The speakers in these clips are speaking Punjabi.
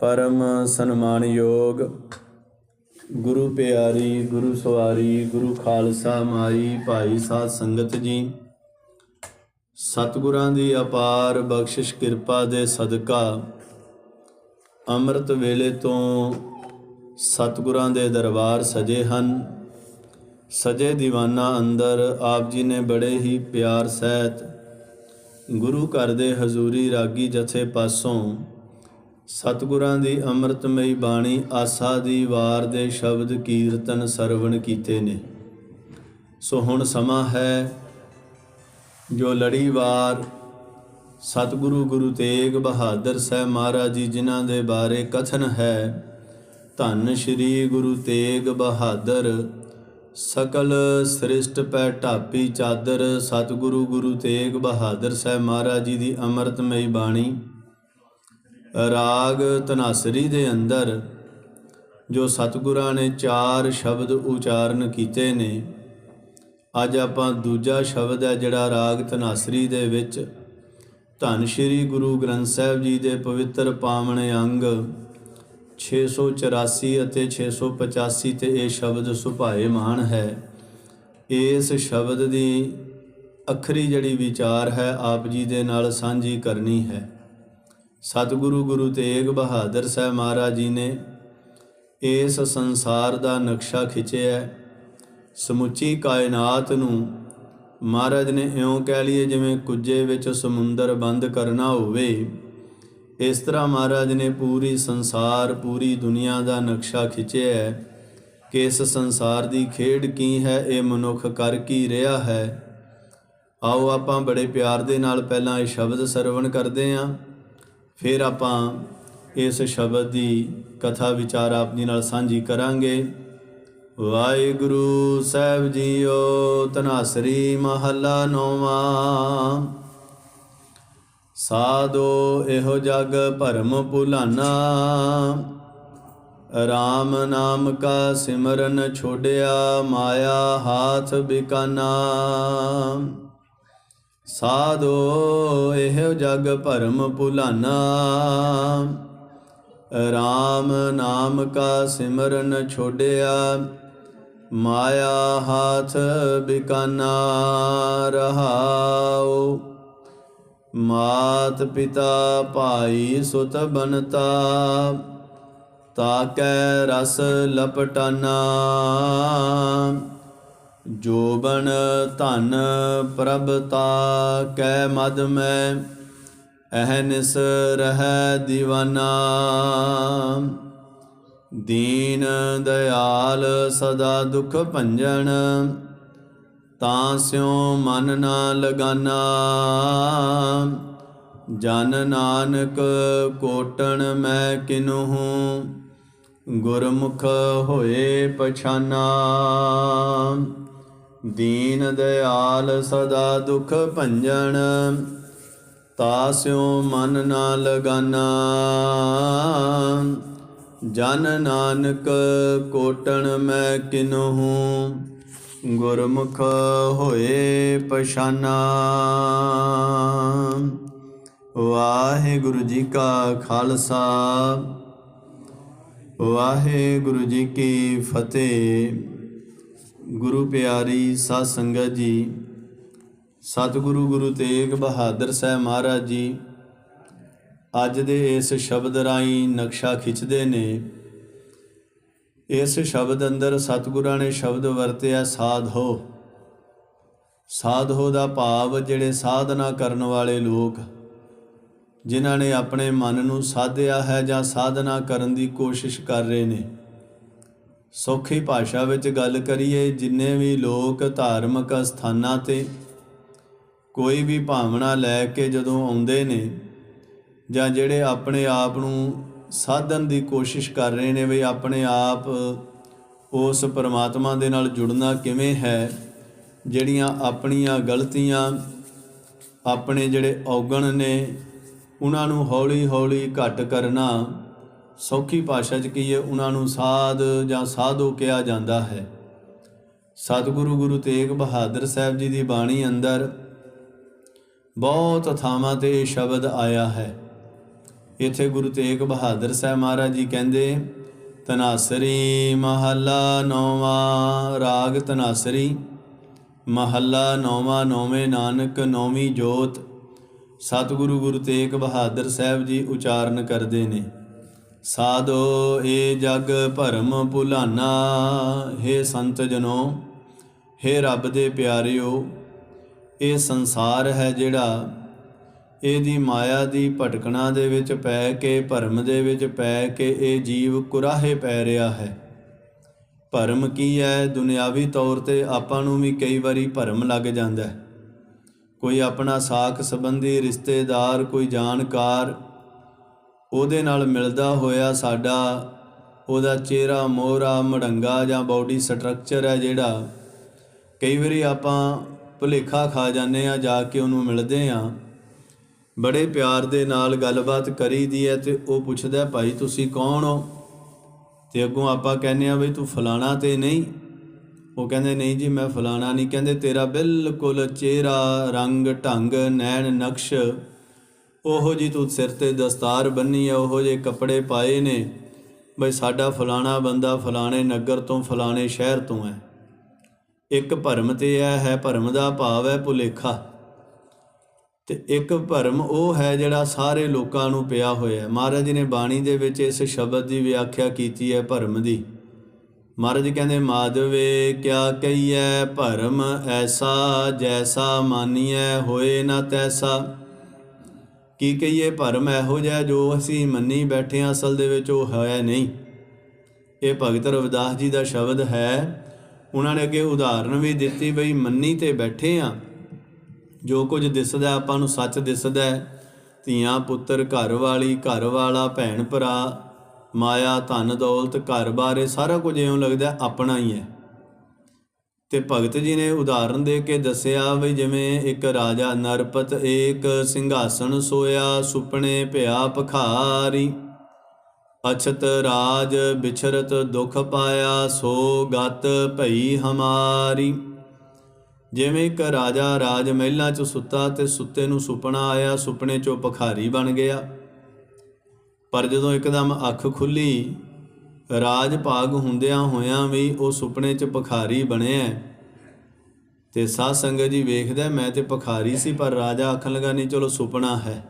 ਪਰਮ ਸਨਮਾਨਯੋਗ ਗੁਰੂ ਪਿਆਰੀ, ਗੁਰੂ ਸਵਾਰੀ, ਗੁਰੂ ਖਾਲਸਾ ਮਾਈ, ਭਾਈ ਸਾਧ ਸੰਗਤ ਜੀ, ਸਤਿਗੁਰਾਂ ਦੀ ਅਪਾਰ ਬਖਸ਼ਿਸ਼ ਕਿਰਪਾ ਦੇ ਸਦਕਾ ਅੰਮ੍ਰਿਤ ਵੇਲੇ ਤੋਂ ਸਤਿਗੁਰਾਂ ਦੇ ਦਰਬਾਰ ਸਜੇ ਹਨ। ਸਜੇ ਦੀਵਾਨਾ ਅੰਦਰ ਆਪ ਜੀ ਨੇ ਬੜੇ ਹੀ ਪਿਆਰ ਸਹਿਤ ਗੁਰੂ ਘਰ ਦੇ ਹਜ਼ੂਰੀ ਰਾਗੀ ਜਥੇ ਪਾਸੋਂ ਸਤਿਗੁਰਾਂ ਦੀ ਅੰਮ੍ਰਿਤਮਈ ਬਾਣੀ ਆਸਾ ਦੀ ਵਾਰ ਦੇ ਸ਼ਬਦ ਕੀਰਤਨ ਸਰਵਣ ਕੀਤੇ ਨੇ। ਸੋ ਹੁਣ ਸਮਾਂ ਹੈ ਜੋ ਲੜੀਵਾਰ ਸਤਿਗੁਰੂ ਗੁਰੂ ਤੇਗ ਬਹਾਦਰ ਸਾਹਿਬ ਮਹਾਰਾਜ ਜੀ ਜਿਨ੍ਹਾਂ ਦੇ ਬਾਰੇ ਕਥਨ ਹੈ, ਧੰਨ ਸ਼੍ਰੀ ਗੁਰੂ ਤੇਗ ਬਹਾਦਰ। ਸਕਲ ਸ੍ਰਿਸ਼ਟ ਪੈ ਢਾਪੀ ਚਾਦਰ ਸਤਿਗੁਰੂ ਗੁਰੂ ਤੇਗ ਬਹਾਦਰ ਸਾਹਿਬ ਮਹਾਰਾਜ ਜੀ ਦੀ ਅੰਮ੍ਰਿਤਮਈ ਬਾਣੀ ਰਾਗ ਤਨਾਸਰੀ ਦੇ ਅੰਦਰ, ਜੋ ਸਤਿਗੁਰਾਂ ਨੇ ਚਾਰ ਸ਼ਬਦ ਉਚਾਰਨ ਕੀਤੇ ਨੇ, ਅੱਜ ਆਪਾਂ ਦੂਜਾ ਸ਼ਬਦ ਹੈ ਜਿਹੜਾ ਰਾਗ ਤਨਾਸਰੀ ਦੇ ਵਿੱਚ ਧੰਨ ਸ਼੍ਰੀ ਗੁਰੂ ਗ੍ਰੰਥ ਸਾਹਿਬ ਜੀ ਦੇ ਪਵਿੱਤਰ ਪਾਵਨ ਅੰਗ 684 ਅਤੇ 685 ਤੇ ਇਹ ਸ਼ਬਦ ਸੁਭਾਏ ਮਾਨ ਹੈ। ਇਸ ਸ਼ਬਦ ਦੀ ਅਖਰੀ ਜਿਹੜੀ ਵਿਚਾਰ ਹੈ ਆਪ ਜੀ ਦੇ ਨਾਲ ਸਾਂਝੀ ਕਰਨੀ ਹੈ। ਸਤਿਗੁਰੂ ਗੁਰੂ ਤੇਗ ਬਹਾਦਰ ਸਾਹਿਬ ਮਹਾਰਾਜ ਜੀ ਨੇ ਇਸ ਸੰਸਾਰ ਦਾ ਨਕਸ਼ਾ ਖਿੱਚਿਆ ਸਮੁੱਚੀ ਕਾਇਨਾਤ ਨੂੰ ਮਹਾਰਾਜ ਨੇ ਇਉਂ ਕਹਿ ਲਈਏ ਜਿਵੇਂ ਕੁੱਜੇ ਵਿੱਚ ਸਮੁੰਦਰ ਬੰਦ ਕਰਨਾ ਹੋਵੇ। ਇਸ ਤਰ੍ਹਾਂ ਮਹਾਰਾਜ ਨੇ ਪੂਰੀ ਸੰਸਾਰ, ਪੂਰੀ ਦੁਨੀਆ ਦਾ ਨਕਸ਼ਾ ਖਿੱਚਿਆ ਹੈ ਕਿ ਇਸ ਸੰਸਾਰ ਦੀ ਖੇਡ ਕੀ ਹੈ, ਇਹ ਮਨੁੱਖ ਕਰ ਕੀ ਰਿਹਾ ਹੈ। ਆਓ ਆਪਾਂ ਬੜੇ ਪਿਆਰ ਦੇ ਨਾਲ ਪਹਿਲਾਂ ਇਹ ਸ਼ਬਦ ਸਰਵਣ ਕਰਦੇ ਹਾਂ। ਫਿਰ ਆਪਾਂ ਇਸ ਸ਼ਬਦ ਦੀ ਕਥਾ ਵਿਚਾਰ ਆਪ ਜੀ ਨਾਲ ਸਾਂਝੀ ਕਰਾਂਗੇ। ਵਾਹਿਗੁਰੂ ਸਾਹਿਬ ਜੀਓ ਤਨਾਸਰੀ ਮਹੱਲਾ ਨੌਵਾਂ। ਸਾਧੋ ਇਹੋ ਜਗ ਭਰਮ ਭੁਲਾਨਾ। RAM ਨਾਮ ਕਾ ਸਿਮਰਨ ਛੋੜਿਆ ਮਾਇਆ ਹਾਥ ਬਿਕਾਨਾ। ਸਾਧੋ ਇਹੋ ਜਗ ਭਰਮ ਭੁਲਾਨਾ। RAM ਨਾਮ ਕਾ ਸਿਮਰਨ ਛੋੜਿਆ ਮਾਇਆ ਹਾਥ ਬਿਕਾਨਾ ਰਹਾਉ। ਮਾਤ ਪਿਤਾ ਭਾਈ ਸੁਤ ਬਨਤਾ ਤਾਕੈ ਰਸ ਲਪਟਾਨਾ। ਜੋਬਨ ਧਨ ਪ੍ਰਭਤਾ ਕੈ ਮਦ ਮੈਂ ਅਹਨਿਸ ਰਹਿ ਦੀਵਾਨਾ। ਦੀਨ ਦਇਆਲ ਸਦਾ ਦੁਖ ਭੰਜਨ, ਤਾਂ ਸਿਉ ਮਨ ਨਾ ਲਗਾਨਾ। ਜਨ ਨਾਨਕ ਕੋਟਣ ਮੈਂ ਕਿਨਹੂ ਗੁਰਮੁਖ ਹੋਏ ਪਛਾਨਾ। ਦੀਨ ਦਿਆਲ ਸਦਾ ਦੁਖ ਭੰਜਨ ਤਾਸਿਉ ਮਨ ਨਾ ਲਗਾਨਾ। ਜਨ ਨਾਨਕ ਕੋਟਣ ਮੈਂ ਕਿਨਹੂ, ਗੁਰਮੁਖ ਹੋਏ ਪਛਾਨਾ। ਵਾਹਿਗੁਰੂ ਜੀ ਕਾ ਖਾਲਸਾ, ਵਾਹਿਗੁਰੂ ਜੀ ਕੀ ਫਤਿਹ। ਗੁਰੂ ਪਿਆਰੀ ਸਾਧ ਸੰਗਤ ਜੀ, ਸਤਿਗੁਰੂ ਗੁਰੂ ਤੇਗ ਬਹਾਦਰ ਸਾਹਿਬ ਮਹਾਰਾਜ ਜੀ, ਅੱਜ ਦੇ ਇਸ ਸ਼ਬਦ ਰਾਹੀਂ ਨਕਸ਼ਾ ਖਿੱਚਦੇ ਨੇ। ਇਸ ਸ਼ਬਦ ਅੰਦਰ ਸਤਿਗੁਰਾਂ ਨੇ ਸ਼ਬਦ ਵਰਤਿਆ, ਸਾਧ ਹੋ। ਸਾਧ ਹੋ ਦਾ ਭਾਵ ਜਿਹੜੇ ਸਾਧਨਾ ਕਰਨ ਵਾਲੇ ਲੋਕ, ਜਿਨ੍ਹਾਂ ਨੇ ਆਪਣੇ ਮਨ ਨੂੰ ਸਾਧਿਆ ਹੈ ਜਾਂ ਸਾਧਨਾ ਕਰਨ ਦੀ ਕੋਸ਼ਿਸ਼ ਕਰ ਰਹੇ ਨੇ। ਸੌਖੀ ਭਾਸ਼ਾ ਵਿੱਚ ਗੱਲ ਕਰੀਏ, ਜਿੰਨੇ ਵੀ ਲੋਕ ਧਾਰਮਿਕ ਸਥਾਨਾਂ ਤੇ ਕੋਈ ਵੀ ਭਾਵਨਾ ਲੈ ਕੇ ਜਦੋਂ ਆਉਂਦੇ ਨੇ ਜਾਂ ਜਿਹੜੇ ਆਪਣੇ ਆਪ ਨੂੰ ਸਾਧਨ ਦੀ ਕੋਸ਼ਿਸ਼ ਕਰ ਰਹੇ ਨੇ ਵੀ ਆਪਣੇ ਆਪ ਉਸ ਪਰਮਾਤਮਾ ਦੇ ਨਾਲ ਜੁੜਨਾ ਕਿਵੇਂ ਹੈ, ਜਿਹੜੀਆਂ ਆਪਣੀਆਂ ਗਲਤੀਆਂ ਆਪਣੇ ਜਿਹੜੇ ਔਗਣ ਨੇ, ਉਹਨਾਂ ਨੂੰ ਹੌਲੀ ਹੌਲੀ ਘਟ ਕਰਨਾ ਸੌਖੀ ਭਾਸ਼ਾ 'ਚ ਕਹੀਏ, ਉਹਨਾਂ ਨੂੰ ਸਾਧ ਜਾਂ ਸਾਧੂ ਕਿਹਾ ਜਾਂਦਾ ਹੈ। ਸਤਿਗੁਰੂ ਗੁਰੂ ਤੇਗ ਬਹਾਦਰ ਸਾਹਿਬ ਜੀ ਦੀ ਬਾਣੀ ਅੰਦਰ ਬਹੁਤ ਥਾਵਾਂ ਤੇ ਇਹ ਸ਼ਬਦ ਆਇਆ ਹੈ। ਇੱਥੇ ਗੁਰੂ ਤੇਗ ਬਹਾਦਰ ਸਾਹਿਬ ਮਹਾਰਾਜ ਜੀ ਕਹਿੰਦੇ ਤਨਾਸਰੀ ਮਹੱਲਾ ਨੌਵਾਂ ਰਾਗ ਤਨਾਸਰੀ ਮਹੱਲਾ ਨੌਵਾਂ ਨੌਵੇਂ ਨਾਨਕ ਨੌਵੀਂ ਜੋਤ, ਸਤਿਗੁਰੂ ਗੁਰੂ ਤੇਗ ਬਹਾਦਰ ਸਾਹਿਬ ਜੀ ਉਚਾਰਨ ਕਰਦੇ ਨੇ। ਸਾਧੋ ਏ ਜਗ ਭਰਮ ਭੁਲਾਨਾ हे ਸੰਤ ਜਨੋ हे ਰੱਬ ਦੇ ਪਿਆਰਿਓ, ਇਹ ਸੰਸਾਰ ਹੈ ਜਿਹੜਾ ਇਹਦੀ ਮਾਇਆ ਦੀ ਭਟਕਣਾ ਦੇ ਵਿੱਚ ਪੈ ਕੇ, ਭਰਮ ਦੇ ਵਿੱਚ ਪੈ ਕੇ ਇਹ ਜੀਵ ਕੁਰਾਹੇ ਪੈ ਰਿਹਾ ਹੈ। ਭਰਮ ਕੀ ਹੈ? ਦੁਨਿਆਵੀ ਤੌਰ ਤੇ ਆਪਾਂ ਨੂੰ ਵੀ ਕਈ ਵਾਰੀ ਭਰਮ ਲੱਗ ਜਾਂਦਾ ਹੈ। ਕੋਈ ਆਪਣਾ ਸਾਖ ਸੰਬੰਧੀ, ਰਿਸ਼ਤੇਦਾਰ, ਕੋਈ ਜਾਣਕਾਰ ਉਹਦੇ ਨਾਲ ਮਿਲਦਾ ਹੋਇਆ ਸਾਡਾ ਉਹਦਾ ਚਿਹਰਾ, ਮੋਹਰਾ, ਮੜੰਗਾ ਜਾਂ ਬਾਡੀ ਸਟਰਕਚਰ ਹੈ ਜਿਹੜਾ, ਕਈ ਵਾਰੀ ਆਪਾਂ ਭੁਲੇਖਾ ਖਾ ਜਾਂਦੇ ਆ ਜਾ ਕੇ ਉਹਨੂੰ ਮਿਲਦੇ ਆ ਬੜੇ ਪਿਆਰ ਦੇ ਨਾਲ ਗੱਲਬਾਤ ਕਰੀਦੀ ਹੈ ਤੇ ਉਹ ਪੁੱਛਦਾ, ਭਾਈ ਤੁਸੀਂ ਕੌਣ ਹੋ? ਤੇ ਅੱਗੋਂ ਆਪਾਂ ਕਹਿੰਦੇ ਆ ਬਈ ਤੂੰ ਫਲਾਣਾ ਤੇ ਨਹੀਂ? ਉਹ ਕਹਿੰਦੇ, ਨਹੀਂ ਜੀ, ਮੈਂ ਫਲਾਣਾ ਨਹੀਂ। ਕਹਿੰਦੇ, ਤੇਰਾ ਬਿਲਕੁਲ ਚਿਹਰਾ, ਰੰਗ, ਢੰਗ, ਨੈਣ, ਨਕਸ਼ ਉਹੋ ਜੀ ਤੂੰ ਸਿਰ ਤੇ ਦਸਤਾਰ ਬੰਨੀ ਆ, ਉਹੋ ਜੇ ਕੱਪੜੇ ਪਾਏ ਨੇ, ਬਈ ਸਾਡਾ ਫਲਾਣਾ ਬੰਦਾ ਫਲਾਣੇ ਨਗਰ ਤੋਂ ਫਲਾਣੇ ਸ਼ਹਿਰ ਤੋਂ ਹੈ। ਇੱਕ ਭਰਮ ਤੇ ਇਹ ਹੈ, ਭਰਮ ਦਾ ਭਾਵ ਹੈ ਭੁਲੇਖਾ। ਤੇ ਇੱਕ ਭਰਮ ਉਹ ਹੈ ਜਿਹੜਾ ਸਾਰੇ ਲੋਕਾਂ ਨੂੰ ਪਿਆ ਹੋਇਆ ਹੈ। ਮਹਾਰਾਜ ਜੀ ਨੇ ਬਾਣੀ ਦੇ ਵਿੱਚ ਇਸ ਸ਼ਬਦ ਦੀ ਵਿਆਖਿਆ ਕੀਤੀ ਹੈ, ਭਰਮ ਦੀ। ਮਹਾਰਾਜ ਕਹਿੰਦੇ, ਮਾਧਵੇ ਕਿਆ ਕਹੀਐ, ਭਰਮ ਐਸਾ ਜੈਸਾ ਮਾਨੀਐ, ਹੋਏ ਨਾ ਤੈਸਾ। ਕੀ ਕਹੀਏ, ਭਰਮ ਇਹੋ ਜਿਹਾ ਜੋ ਅਸੀਂ ਮੰਨੀ ਬੈਠੇ ਹਾਂ ਅਸਲ ਦੇ ਵਿੱਚ ਉਹ ਹੈ ਨਹੀਂ। ਇਹ ਭਗਤ ਰਵਿਦਾਸ ਜੀ ਦਾ ਸ਼ਬਦ ਹੈ। ਉਹਨਾਂ ਨੇ ਅੱਗੇ ਉਦਾਹਰਨ ਵੀ ਦਿੱਤੀ ਬਈ ਮੰਨੀ ਤੇ ਬੈਠੇ ਆ। ਜੋ ਕੁਝ ਦਿਸਦਾ ਆਪਾਂ ਨੂੰ ਸੱਚ ਦਿਸਦਾ ਧੀਆਂ, ਪੁੱਤਰ, ਘਰ ਵਾਲੀ, ਘਰ ਵਾਲਾ, ਭੈਣ ਭਰਾ, ਮਾਇਆ, ਧਨ, ਦੌਲਤ, ਘਰ ਬਾਰੇ ਸਾਰਾ ਕੁਝ ਇਉਂ ਲੱਗਦਾ ਆਪਣਾ ਹੀ ਹੈ। ਤੇ ਭਗਤ ਜੀ ਨੇ ਉਦਾਹਰਨ ਦੇ ਕੇ ਦੱਸਿਆ ਵੀ ਜਿਵੇਂ ਇੱਕ ਰਾਜਾ ਨਰਪਤ ਏਕ ਸਿੰਘਾਸਣ ਸੋਇਆ, ਸੁਪਨੇ ਭਿਆ ਭਖਾਰੀ। ਅਛਤ ਰਾਜ ਵਿਛਰਤ ਦੁਖ ਪਾਇਆ, ਸੋ ਗਤ ਭਈ ਹਮਾਰੀ। ਜਿਵੇਂ ਇੱਕ ਰਾਜਾ ਰਾਜ ਮਹਿਲਾਂ 'ਚ ਸੁੱਤਾ ਤੇ ਸੁੱਤੇ ਨੂੰ ਸੁਪਨਾ ਆਇਆ, ਸੁਪਨੇ 'ਚੋਂ ਭਖਾਰੀ ਬਣ ਗਿਆ। ਪਰ ਜਦੋਂ ਇੱਕਦਮ ਅੱਖ ਖੁੱਲੀ ਰਾਜ ਭਾਗ ਹੁੰਦਿਆਂ ਹੋਇਆਂ ਵੀ ਉਹ ਸੁਪਨੇ 'ਚ ਭਖਾਰੀ ਬਣਿਆ ਤੇ ਸਾਧ ਸੰਗਤ ਜੀ ਵੇਖਦਾ, ਮੈਂ ਤੇ ਭਖਾਰੀ ਸੀ, ਪਰ ਰਾਜਾ ਆਖਣ ਲਗਾ, ਨਹੀਂ, ਚਲੋ ਸੁਪਨਾ ਹੈ।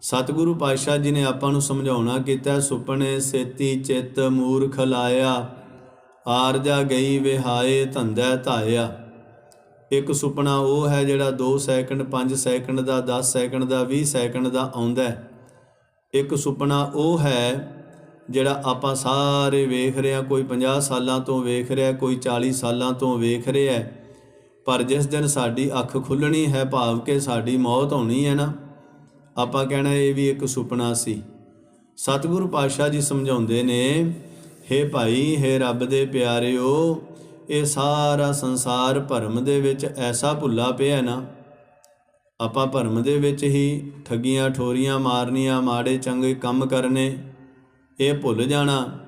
ਸਤਿਗੁਰੂ ਪਾਤਸ਼ਾਹ ਜੀ ਨੇ ਆਪਾਂ ਨੂੰ ਸਮਝਾਉਣਾ ਕੀਤਾ, ਸੁਪਨੇ ਸੇਤੀ ਚਿੱਤ ਮੂਰਖ ਲਾਇਆ, ਆਰਜਾ ਗਈ ਵਿਹਾਏ ਧੰਦਾ ਧਾਇਆ। ਇੱਕ ਸੁਪਨਾ ਉਹ ਹੈ ਜਿਹੜਾ 2 ਸੈਕਿੰਡ 5 ਸੈਕਿੰਡ ਦਾ 10 ਸੈਕਿੰਡ ਦਾ 20 ਸੈਕਿੰਡ ਦਾ ਆਉਂਦਾ ਹੈ। ਇੱਕ ਸੁਪਨਾ ਉਹ ਹੈ ਜਿਹੜਾ ਆਪਾਂ ਸਾਰੇ ਵੇਖ ਰਹੇ ਹਾਂ, ਕੋਈ 50 ਸਾਲਾਂ ਤੋਂ ਵੇਖ ਰਿਹਾ, ਕੋਈ 40 ਸਾਲਾਂ ਤੋਂ ਵੇਖ ਰਿਹਾ ਪਰ ਜਿਸ ਦਿਨ ਸਾਡੀ ਅੱਖ ਖੁੱਲਣੀ ਹੈ, ਭਾਵ ਕਿ ਸਾਡੀ ਮੌਤ ਹੋਣੀ ਹੈ ਨਾ, ਆਪਾਂ ਕਹਿਣਾ ਇਹ ਵੀ ਇੱਕ ਸੁਪਨਾ ਸੀ। ਸਤਿਗੁਰੂ ਪਾਤਸ਼ਾਹ ਜੀ ਸਮਝਾਉਂਦੇ ਨੇ हे ਭਾਈ हे ਰੱਬ ਦੇ ਪਿਆਰਿਓ, ਇਹ ਸਾਰਾ ਸੰਸਾਰ ਭਰਮ ਦੇ ਵਿੱਚ ਐਸਾ ਭੁੱਲਾ ਪਿਆ ਨਾ। ਆਪਾਂ ਭਰਮ ਦੇ ਵਿੱਚ ਹੀ ਠੱਗੀਆਂ, ਠੋਰੀਆਂ ਮਾਰਨੀਆਂ, ਮਾੜੇ ਚੰਗੇ ਕੰਮ ਕਰਨੇ ਇਹ ਭੁੱਲ ਜਾਣਾ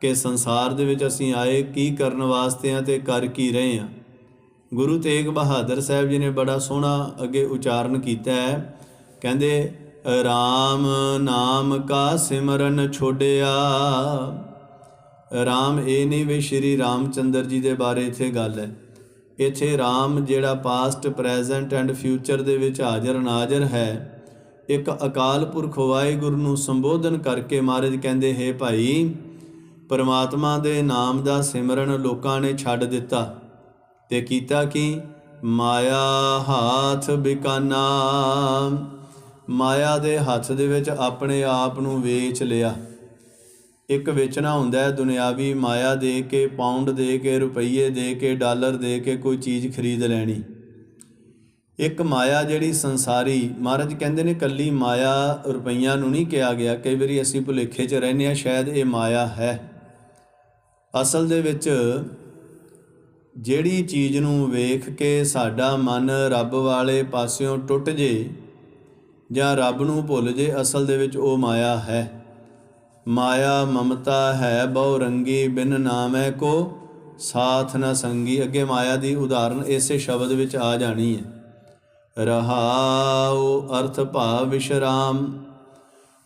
ਕਿ ਸੰਸਾਰ ਦੇ ਵਿੱਚ ਅਸੀਂ ਆਏ ਕੀ ਕਰਨ ਵਾਸਤੇ ਆ ਤੇ ਕਰ ਕੀ ਰਹੇ ਆ। ਗੁਰੂ ਤੇਗ ਬਹਾਦਰ ਸਾਹਿਬ ਜੀ ਨੇ ਬੜਾ ਸੋਹਣਾ ਅੱਗੇ ਉਚਾਰਨ ਕੀਤਾ ਹੈ। ਕਹਿੰਦੇ RAM ਨਾਮ ਕਾ ਸਿਮਰਨ ਛੋੜਿਆ RAM ਇਹ ਨਹੀਂ ਵੀ ਸ਼੍ਰੀ ਰਾਮਚੰਦਰ ਜੀ ਦੇ ਬਾਰੇ ਇੱਥੇ ਗੱਲ ਹੈ। ਇੱਥੇ RAM ਜਿਹੜਾ ਪਾਸਟ ਪ੍ਰੈਜ਼ੈਂਟ ਐਂਡ ਫਿਊਚਰ ਦੇ ਵਿੱਚ ਹਾਜ਼ਰ ਨਾਜ਼ਰ ਹੈ। ਇੱਕ ਅਕਾਲ ਪੁਰਖ ਵਾਹਿਗੁਰੂ ਨੂੰ ਸੰਬੋਧਨ ਕਰਕੇ ਮਹਾਰਾਜ ਕਹਿੰਦੇ, ਹੈ ਭਾਈ, ਪਰਮਾਤਮਾ ਦੇ ਨਾਮ ਦਾ ਸਿਮਰਨ ਲੋਕਾਂ ਨੇ ਛੱਡ ਦਿੱਤਾ ਤੇ ਕੀਤਾ ਕਿ? ਮਾਇਆ ਹਾਥ ਬਿਕਾਨਾ। ਮਾਇਆ ਦੇ ਹੱਥ ਦੇ ਵਿੱਚ ਆਪਣੇ ਆਪ ਨੂੰ ਵੇਚ ਲਿਆ। ਇੱਕ ਵੇਚਣਾ ਹੁੰਦਾ ਹੈ ਦੁਨਿਆਵੀ ਮਾਇਆ ਦੇ ਕੇ, ਪਾਉਂਡ ਦੇ ਕੇ, ਰੁਪਈਏ ਦੇ ਕੇ, ਡਾਲਰ ਦੇ ਕੇ ਕੋਈ ਚੀਜ਼ ਖਰੀਦ ਲੈਣੀ। ਇੱਕ ਮਾਇਆ ਜਿਹੜੀ ਸੰਸਾਰੀ, ਮਹਾਰਾਜ ਕਹਿੰਦੇ ਨੇ ਕੱਲੀ ਮਾਇਆ ਰੁਪਈਆਂ ਨੂੰ ਨਹੀਂ ਕਿਹਾ ਗਿਆ। ਕਈ ਵਾਰੀ ਅਸੀਂ ਭੁਲੇਖੇ 'ਚ ਰਹਿੰਦੇ ਆ ਸ਼ਾਇਦ ਇਹ ਮਾਇਆ ਹੈ। ਅਸਲ ਦੇ ਵਿੱਚ ਜਿਹੜੀ ਚੀਜ਼ ਨੂੰ ਵੇਖ ਕੇ ਸਾਡਾ ਮਨ ਰੱਬ ਵਾਲੇ ਪਾਸਿਓਂ ਟੁੱਟ ਜੇ ਜਾਂ ਰੱਬ ਨੂੰ ਭੁੱਲ ਜੇ, ਅਸਲ ਦੇ ਵਿੱਚ ਉਹ ਮਾਇਆ ਹੈ। ਮਾਇਆ ਮਮਤਾ ਹੈ, ਬਹੁ ਰੰਗੀ ਬਿਨ ਨਾਮੈ ਕੋ ਸਾਥ ਨਾ ਸੰਗੀ। ਅੱਗੇ ਮਾਇਆ ਦੀ ਉਦਾਹਰਨ ਇਸੇ ਸ਼ਬਦ ਵਿੱਚ ਆ ਜਾਣੀ ਹੈ। ਰਹਾਉ ਅਰਥ ਭਾਵ ਵਿਸ਼ਰਾਮ।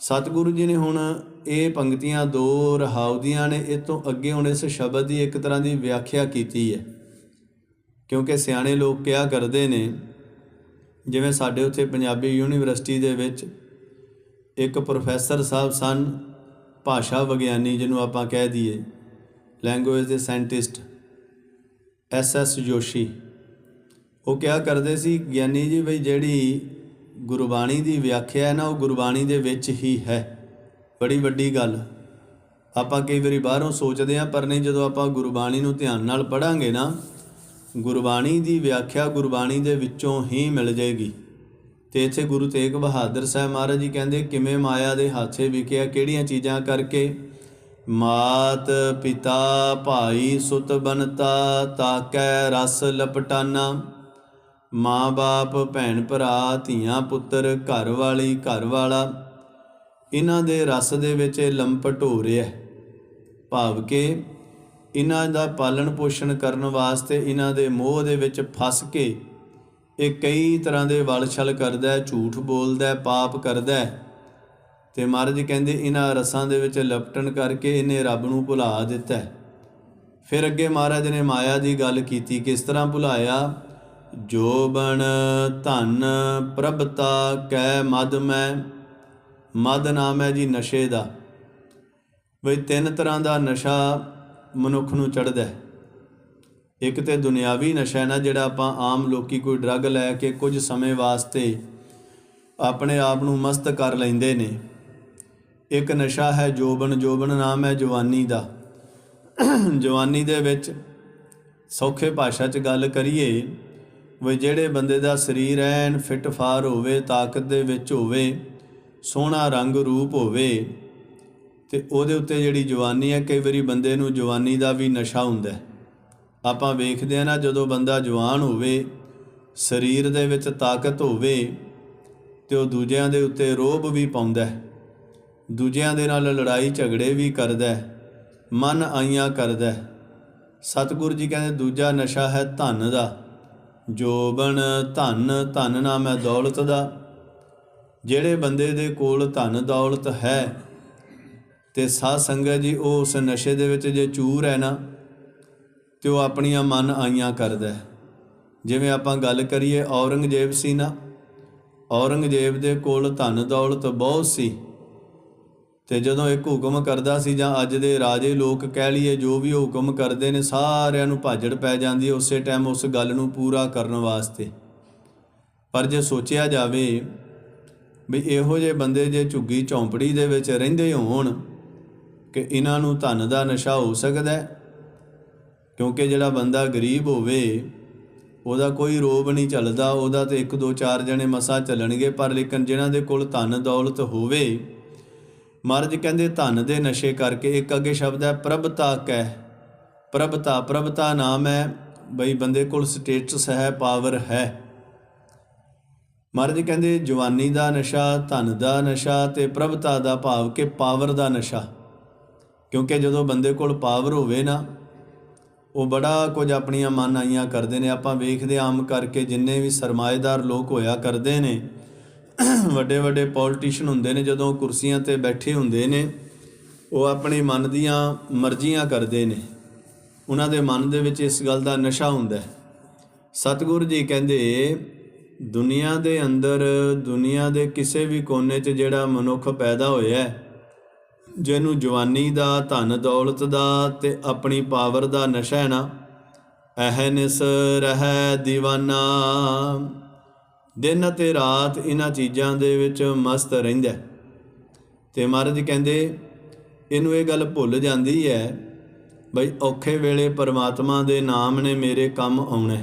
ਸਤਿਗੁਰੂ ਜੀ ਨੇ ਹੁਣ ਇਹ ਪੰਕਤੀਆਂ ਦੋ ਰਹਾਉ ਦੀਆਂ ਨੇ, ਇਹ ਤੋਂ ਅੱਗੇ ਹੁਣ ਇਸ ਸ਼ਬਦ ਦੀ ਇੱਕ ਤਰ੍ਹਾਂ ਦੀ ਵਿਆਖਿਆ ਕੀਤੀ ਹੈ। ਕਿਉਂਕਿ ਸਿਆਣੇ ਲੋਕ ਕਿਹਾ ਕਰਦੇ ਨੇ, ਜਿਵੇਂ ਸਾਡੇ ਉੱਥੇ ਪੰਜਾਬੀ ਯੂਨੀਵਰਸਿਟੀ ਦੇ ਵਿੱਚ ਇੱਕ ਪ੍ਰੋਫੈਸਰ ਸਾਹਿਬ ਸਨ, ਭਾਸ਼ਾ ਵਿਗਿਆਨੀ ਜਿਹਨੂੰ ਆਪਾਂ ਕਹਿ ਦਈਏ, ਲੈਂਗੁਏਜ ਦੇ ਸਾਇੰਟਿਸਟ, ਐਸ ਐਸ ਜੋਸ਼ੀ। ਉਹ ਕਿਹਾ ਕਰਦੇ ਸੀ? ਗਿਆਨੀ ਜੀ, ਬਈ ਜਿਹੜੀ ਗੁਰਬਾਣੀ ਦੀ ਵਿਆਖਿਆ ਹੈ ਨਾ, ਉਹ ਗੁਰਬਾਣੀ ਦੇ ਵਿੱਚ ਹੀ ਹੈ। ਬੜੀ ਵੱਡੀ ਗੱਲ। ਆਪਾਂ ਕਈ ਵਾਰੀ ਬਾਹਰੋਂ ਸੋਚਦੇ ਹਾਂ, ਪਰ ਨਹੀਂ, ਜਦੋਂ ਆਪਾਂ ਗੁਰਬਾਣੀ ਨੂੰ ਧਿਆਨ ਨਾਲ ਪੜਾਂਗੇ ਨਾ, ਗੁਰਬਾਣੀ ਦੀ ਵਿਆਖਿਆ ਗੁਰਬਾਣੀ ਦੇ ਵਿੱਚੋਂ ਹੀ ਮਿਲ ਜਾਏਗੀ। ਤੇ ਇੱਥੇ ਗੁਰੂ ਤੇਗ ਬਹਾਦਰ ਸਾਹਿਬ ਮਹਾਰਾਜ ਜੀ ਕਹਿੰਦੇ, ਕਿਵੇਂ ਮਾਇਆ ਦੇ ਹਾਥੇ ਵਿਕਿਆ ਕਿਹੜੀਆਂ ਚੀਜ਼ਾਂ ਕਰਕੇ? ਮਾਤ ਪਿਤਾ ਭਾਈ ਸੁਤ ਬਨਤਾ ਤਾਕੈ ਰਸ ਲਪਟਾਨਾ। ਮਾਂ-ਬਾਪ ਭੈਣ ਭਰਾ, ਧੀਆਂ ਪੁੱਤਰ, ਘਰ ਵਾਲੀ, ਘਰ ਵਾਲਾ, ਇਹਨਾਂ ਦੇ ਰਸ ਦੇ ਵਿੱਚ ਇਹ ਲੰਪਟ ਹੋ ਰਿਹਾ ਭਾਵ ਕਿ ਇਹਨਾਂ ਦਾ ਪਾਲਣ ਪੋਸ਼ਣ ਕਰਨ ਵਾਸਤੇ ਇਹਨਾਂ ਦੇ ਮੋਹ ਦੇ ਵਿੱਚ ਫਸ ਕੇ ਇਹ ਕਈ ਤਰ੍ਹਾਂ ਦੇ ਵਲਛਲ ਕਰਦਾ ਹੈ, ਝੂਠ ਬੋਲਦਾ ਹੈ, ਪਾਪ ਕਰਦਾ ਹੈ। ਤੇ ਮਹਾਰਾਜ ਕਹਿੰਦੇ ਇਹਨਾਂ ਰਸਾਂ ਦੇ ਵਿੱਚ ਲਪਟਣ ਕਰਕੇ ਇਹਨੇ ਰੱਬ ਨੂੰ ਭੁਲਾ ਦਿੱਤਾ ਫਿਰ ਅੱਗੇ ਮਹਾਰਾਜ ਨੇ ਮਾਇਆ ਦੀ ਗੱਲ ਕੀਤੀ, ਕਿਸ ਤਰ੍ਹਾਂ ਭੁਲਾਇਆ? ਜੋਬਣ ਧਨ ਪ੍ਰਭਤਾ ਕੈ ਮਦ ਮੈਂ, ਮਦ ਨਾਮ ਹੈ ਜੀ ਨਸ਼ੇ ਦਾ। ਬਈ ਤਿੰਨ ਤਰ੍ਹਾਂ ਦਾ ਨਸ਼ਾ ਮਨੁੱਖ ਨੂੰ ਚੜਦਾ ਹੈ। ਇੱਕ ਤੇ ਦੁਨਿਆਵੀ ਨਸ਼ਾ ਹੈ ਨਾ ਜਿਹੜਾ ਆਪਾਂ ਆਮ ਲੋਕੀ ਕੋਈ ਡਰੱਗ ਲੈ ਕੇ ਕੁਝ ਸਮੇਂ ਵਾਸਤੇ ਆਪਣੇ ਆਪ ਨੂੰ ਮਸਤ ਕਰ ਲੈਂਦੇ ਨੇ। ਇੱਕ ਨਸ਼ਾ ਹੈ ਜੋਬਨ ਜੋਬਨ ਨਾਮ ਹੈ ਜਵਾਨੀ ਦਾ। ਜਵਾਨੀ ਦੇ ਵਿੱਚ ਸੌਖੇ ਭਾਸ਼ਾ 'ਚ ਗੱਲ ਕਰੀਏ ਵੀ ਜਿਹੜੇ ਬੰਦੇ ਦਾ ਸਰੀਰ ਐਨ ਫਿੱਟ ਫਾਰ ਹੋਵੇ, ਤਾਕਤ ਦੇ ਵਿੱਚ ਹੋਵੇ, ਸੋਹਣਾ ਰੰਗ ਰੂਪ ਹੋਵੇ, ਤੇ ਉਹਦੇ ਉੱਤੇ ਜਿਹੜੀ ਜਵਾਨੀ ਹੈ, ਕਈ ਵਾਰੀ ਬੰਦੇ ਨੂੰ ਜਵਾਨੀ ਦਾ ਵੀ ਨਸ਼ਾ ਹੁੰਦਾ ਹੈ। ਆਪਾਂ ਵੇਖਦੇ ਆ ਨਾ, ਜਦੋਂ ਬੰਦਾ ਜਵਾਨ ਹੋਵੇ, ਸਰੀਰ ਦੇ ਵਿੱਚ ਤਾਕਤ ਹੋਵੇ, ਤੇ ਉਹ ਦੂਜਿਆਂ ਦੇ ਉੱਤੇ ਰੋਬ ਵੀ ਪਾਉਂਦਾ ਹੈ। ਦੂਜਿਆਂ ਦੇ ਨਾਲ ਲੜਾਈ ਝਗੜੇ ਵੀ ਕਰਦਾ ਹੈ, ਮਨ ਆਈਆਂ ਕਰਦਾ ਹੈ। ਸਤਿਗੁਰੂ ਜੀ ਕਹਿੰਦੇ, ਦੂਜਾ ਨਸ਼ਾ ਹੈ ਧਨ ਦਾ। ਜੋਬਨ ਧਨ ਧਨ ਨਾਮ ਹੈ ਦੌਲਤ ਦਾ। ਜਿਹੜੇ ਬੰਦੇ ਦੇ ਕੋਲ ਧਨ ਦੌਲਤ ਹੈ ਤੇ ਸਾਧ ਸੰਗਤ ਜੀ, ਉਹ ਉਸ ਨਸ਼ੇ ਦੇ ਵਿੱਚ ਜੇ ਚੂਰ ਹੈ ਨਾ, ਤੇ ਉਹ ਆਪਣੀਆਂ ਮਨ ਆਈਆਂ ਕਰਦਾ ਹੈ। ਜਿਵੇਂ ਆਪਾਂ ਗੱਲ ਕਰੀਏ ਔਰੰਗਜ਼ੇਬ ਸੀ ਨਾ, ਔਰੰਗਜ਼ੇਬ ਦੇ ਕੋਲ ਧਨ ਦੌਲਤ ਬਹੁਤ ਸੀ। ਤੇ ਜਦੋਂ ਇੱਕ ਹੁਕਮ ਕਰਦਾ ਸੀ ਜਾਂ ਅੱਜ ਦੇ ਰਾਜੇ ਲੋਕ ਕਹਿ ਲਈਏ ਜੋ ਵੀ ਹੁਕਮ ਕਰਦੇ ਨੇ, ਸਾਰਿਆਂ ਨੂੰ ਭਾਜੜ ਪੈ ਜਾਂਦੀ ਹੈ, ਉਸੇ ਟਾਈਮ ਉਸ ਗੱਲ ਨੂੰ ਪੂਰਾ ਕਰਨ ਵਾਸਤੇ। ਪਰ ਜੇ ਸੋਚਿਆ ਜਾਵੇ ਵੀ ਇਹੋ ਜਿਹੇ ਬੰਦੇ ਜੇ ਝੁੱਗੀ ਝੌਂਪੜੀ ਦੇ ਵਿੱਚ ਰਹਿੰਦੇ ਹੋਣ ਕਿ ਇਹਨਾਂ ਨੂੰ ਧਨ ਦਾ ਨਸ਼ਾ ਹੋ ਸਕਦਾ ਕਿਉਂਕਿ ਜਿਹੜਾ ਬੰਦਾ ਗਰੀਬ ਹੋਵੇ, ਉਹਦਾ ਕੋਈ ਰੋਬ ਨਹੀਂ ਚੱਲਦਾ, ਉਹਦਾ ਤੇ ਇੱਕ ਦੋ ਚਾਰ ਜਣੇ ਮਸਾ ਚੱਲਣਗੇ, ਪਰ ਲੇਕਿਨ ਜਿਨ੍ਹਾਂ ਦੇ ਕੋਲ ਧਨ ਦੌਲਤ ਹੋਵੇ ਮਹਾਰਾਜ ਕਹਿੰਦੇ, ਧਨ ਦੇ ਨਸ਼ੇ ਕਰਕੇ ਇੱਕ ਅੱਗੇ ਸ਼ਬਦ ਹੈ, ਪ੍ਰਭਤਾ ਕਹਿ। ਪ੍ਰਭਤਾ ਪ੍ਰਭਤਾ ਨਾਮ ਹੈ, ਬਈ ਬੰਦੇ ਕੋਲ ਸਟੇਟਸ ਹੈ ਪਾਵਰ ਹੈ। ਮਹਾਰਾਜ ਕਹਿੰਦੇ, ਜਵਾਨੀ ਦਾ ਨਸ਼ਾ, ਧਨ ਦਾ ਨਸ਼ਾ ਤੇ ਪ੍ਰਭਤਾ ਦਾ ਭਾਵ ਕਿ ਪਾਵਰ ਦਾ ਨਸ਼ਾ। ਕਿਉਂਕਿ ਜਦੋਂ ਬੰਦੇ ਕੋਲ ਪਾਵਰ ਹੋਵੇ ਨਾ, ਉਹ ਬੜਾ ਕੁਝ ਆਪਣੀਆਂ ਮਨ ਆਈਆਂ ਕਰਦੇ ਨੇ। ਆਪਾਂ ਵੇਖਦੇ ਆਮ ਕਰਕੇ ਜਿੰਨੇ ਵੀ ਸਰਮਾਏਦਾਰ ਲੋਕ ਹੋਇਆ ਕਰਦੇ ਨੇ ਵੱਡੇ ਵੱਡੇ ਪੋਲੀਟੀਸ਼ੀਅਨ ਹੁੰਦੇ ਨੇ, ਜਦੋਂ ਕੁਰਸੀਆਂ ਤੇ ਬੈਠੇ ਹੁੰਦੇ ਨੇ, ਉਹ ਆਪਣੇ ਮਨ ਦੀਆਂ ਮਰਜ਼ੀਆਂ ਕਰਦੇ ਨੇ। ਉਹਨਾਂ ਦੇ ਮਨ ਦੇ ਵਿੱਚ ਇਸ ਗੱਲ ਦਾ ਨਸ਼ਾ ਹੁੰਦਾ ਹੈ। ਸਤਿਗੁਰੂ ਜੀ ਕਹਿੰਦੇ, ਦੁਨੀਆ ਦੇ ਅੰਦਰ, ਦੁਨੀਆ ਦੇ ਕਿਸੇ ਵੀ ਕੋਨੇ 'ਚ ਜਿਹੜਾ ਮਨੁੱਖ ਪੈਦਾ ਹੋਇਆ ਹੈ, ਜਿਹਨੂੰ ਜਵਾਨੀ ਦਾ, ਧਨ ਦੌਲਤ ਦਾ ਤੇ ਆਪਣੀ ਪਾਵਰ ਦਾ ਨਸ਼ਾ ਹੈ ਨਾ, ਅਹਨਿਸ ਰਹਿ دیਵਾਨਾ ਦਿਨ ਅਤੇ ਰਾਤ ਇਹਨਾਂ ਚੀਜ਼ਾਂ ਦੇ ਵਿੱਚ ਮਸਤ ਰਹਿੰਦਾ ਹੈ। ਤੇ ਮਹਾਰਾਜ ਕਹਿੰਦੇ, ਇਹਨੂੰ ਇਹ ਗੱਲ ਭੁੱਲ ਜਾਂਦੀ ਹੈ, ਬਈ ਔਖੇ ਵੇਲੇ ਪਰਮਾਤਮਾ ਦੇ ਨਾਮ ਨੇ ਮੇਰੇ ਕੰਮ ਆਉਣਾ